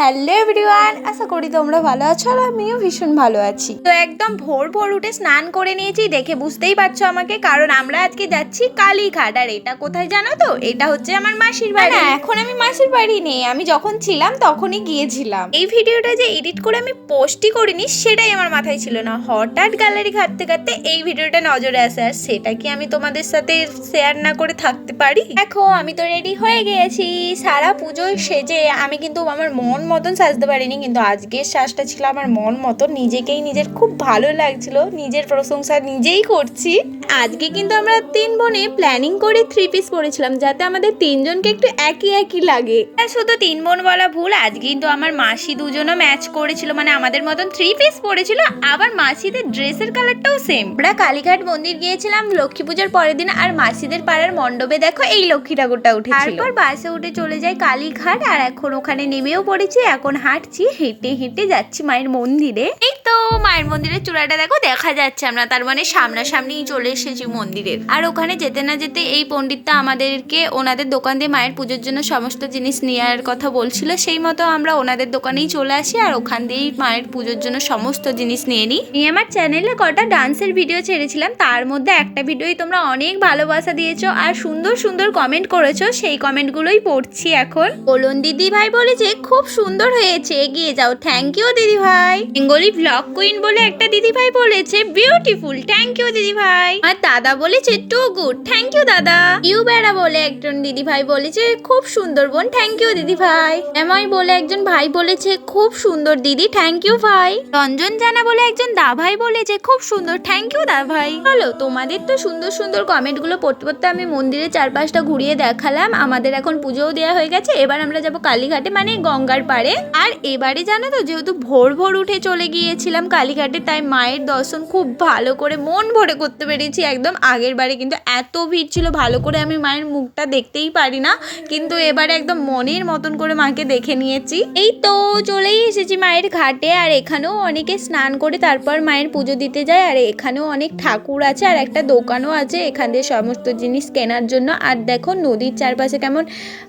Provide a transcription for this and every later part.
Hello everyone আশা করি তোমরা ভালো আছো আর আমিও ভীষণ ভালো আছি। তো একদম ভোর ভোর উঠে স্নান করে নিয়েছি দেখে বুঝতেই পারছ আমাকে কারণ আমরা আজকে যাচ্ছি কালীঘাট। আর এটা কোথায় জানো তো? এটা হচ্ছে আমার মাসির বাড়ি। না এখন আমি মাসির বাড়ি নেই আমি যখন ছিলাম তখনই গিয়েছিলাম। এই ভিডিওটা যে এডিট করে আমি পোস্টই করিনি সেটাই আমার মাথায় ছিল না। হঠাৎ গ্যালারি ঘাটতে ঘাটতে এই ভিডিওটা নজরে আসে আর সেটা কি আমি তোমাদের সাথে শেয়ার না করে থাকতে পারি? দেখো আমি তো রেডি হয়ে গিয়েছি সারা পুজোয় সেজে আমি কিন্তু আমার মন মতন সাজতে পারিনি, কিন্তু আজকের সাজটা ছিল আমার মন মতো, নিজেকেই নিজের খুব ভালো লাগছিল, নিজের প্রশংসা নিজেই করছি। আজকে কিন্তু আমরা তিন বোনে প্ল্যানিং করে থ্রি পিস পরেছিলাম যাতে আমাদের তিনজনকে একটু একই একই লাগে। আর শুধু তিন বোন বলা ভুল আজকে কিন্তু আমার মাসি দুজনও ম্যাচ করেছিল মানে আমাদের মতন থ্রি পিস পরেছিল আবার মাসিদের ড্রেসের কালারটাও সেম আমরা কালীঘাট মন্দির গিয়েছিলাম লক্ষ্মী পূজার পরের দিন আর মাসিদের পাড়ার মণ্ডপে দেখো এই লক্ষ্মী ঠাকুরটা উঠে তারপর বাসে উঠে চলে যাই কালীঘাট আর এখন ওখানে নেমেও পড়েছি এখন হাঁটছি হেঁটে হেঁটে যাচ্ছি মায়ের মন্দিরে। এই তো মায়ের মন্দিরের চূড়াটা দেখো দেখা যাচ্ছে আমরা তার মানে সামনাসামনি চলে এসেছি মন্দিরের। আর ওখানে যেতে না যেতে এই পণ্ডিতটা আমাদেরকে ওনাদের দোকান দিয়ে মায়ের পুজোর জন্য সমস্ত জিনিস নেওয়ার কথা বলছিল। সেই মতো আমরা ওনাদের দোকানেই চলে আসি আর ওখান দিয়েই মায়ের পুজোর জন্য সমস্ত জিনিস নিয়ে নিই। নিয়ে আমার চ্যানেলে কটা ডান্সের ভিডিও ছেড়েছিলাম। তার মধ্যে একটা ভিডিওই তোমরা অনেক ভালোবাসা দিয়েছ আর সুন্দর সুন্দর কমেন্ট করেছ। সেই কমেন্টগুলোই পড়ছি এখন। বলুন দিদি ভাই বলেছে, খুব সুন্দর হয়েছে। এগিয়ে যাও। থ্যাংক ইউ দিদি ভাই বেঙ্গলি ব্লগ কুইন বলে একটা দিদি ভাই বলেছে বিউটিফুল থ্যাংক ইউ দিদি ভাই আর দাদা বলেছে টু গুড থ্যাংক ইউ দাদা। ইউ বেড়া বলে একজন দিদি ভাই বলেছে, খুব সুন্দর বোন থ্যাংক ইউ দিদি ভাই এমআই বলে একজন ভাই বলেছে, খুব সুন্দর দিদি থ্যাংক ইউ ভাই। রঞ্জন জানা বলে একজন দা ভাই বলেছে, খুব সুন্দর থ্যাংক ইউ দা ভাই বলো তোমাদের তো সুন্দর সুন্দর কমেন্টগুলো পড়তে পড়তে আমি মন্দিরের চারপাশটা ঘুরিয়ে দেখালাম। আমাদের এখন পুজোও দেওয়া হয়ে গেছে, এবার আমরা যাব কালীঘাটে মানে গঙ্গার পাড়ে। আর এবারে জানো তো, যেহেতু ভোর ভোর উঠে চলে গিয়েছিলাম কালীঘাটে, তাই মায়ের দর্শন খুব ভালো করে, মন ভরে করতে পেরেছি। একদম আগের বারে, কিন্তু এত ভিড় ছিল, ভালো করে আমি মায়ের মুখটা দেখতেই পারি না, কিন্তু এবারে একদম মনের মতন করে মাকে দেখে নিয়েছি। এই তো চলেই এসেছি মায়ের ঘাটে, আর এখানেও অনেকে স্নান করে তারপর মায়ের পুজো দিতে যায়, আর এখানেও অনেক ঠাকুর আছে, আর একটা দোকানও আছে, এখান দিয়ে সমস্ত জিনিস কেনার জন্য। আর দেখো নদীর চারপাশে কেমন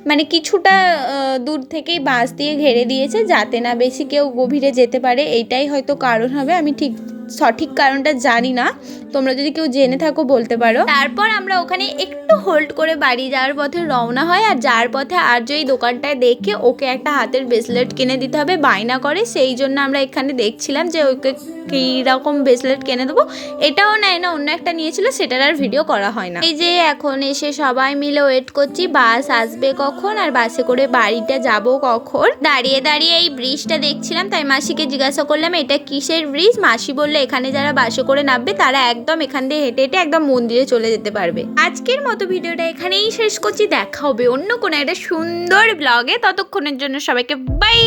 মানে কিছুটা দূর থেকেই বাঁশ দিয়ে ঘেরে দিয়েছে, যাতে না বেশি কেউ গভীরে যেতে পারে, এইটাই হয়তো কারণ হবে, আমি ঠিক সঠিক কারণটা জানি না। তোমরা যদি কেউ জেনে থাকো, বলতে পারো। তারপর আমরা ওখানে একটু হোল্ড করে বাড়ি যাওয়ার পথে রওনা হয়, আর যার পথে আর্য এই দোকানটায় দেখে ওকে একটা হাতের ব্রেসলেট কিনে দিতে হবে, বায়না করে। সেই জন্য আমরা এখানে দেখছিলাম যে ওকে কী রকম ব্রেসলেট কিনে দেবো। এটাও নেয় না, অন্য একটা নিয়েছিল, সেটার আর ভিডিও করা হয় না। এই যে এখন এসে সবাই মিলে ওয়েট করছি, বাস আসবে কখন, আর বাসে করে বাড়িটা যাব কখন? দাঁড়িয়ে দাঁড়িয়ে এই ব্রিজটা দেখছিলাম, তাই মাসিকে জিজ্ঞাসা করলাম, এটা কিসের ব্রিজ মাসি বলল, এখানে যারা বাসে করে নামবে, তারা একদম এখান দিয়ে হেঁটে হেঁটে একদম মন্দিরে চলে যেতে পারবে। আজকের মতো ভিডিওটা এখানেই শেষ করছি। দেখা হবে অন্য কোনো একটা সুন্দর ব্লগে ততক্ষণের জন্য সবাইকে বাই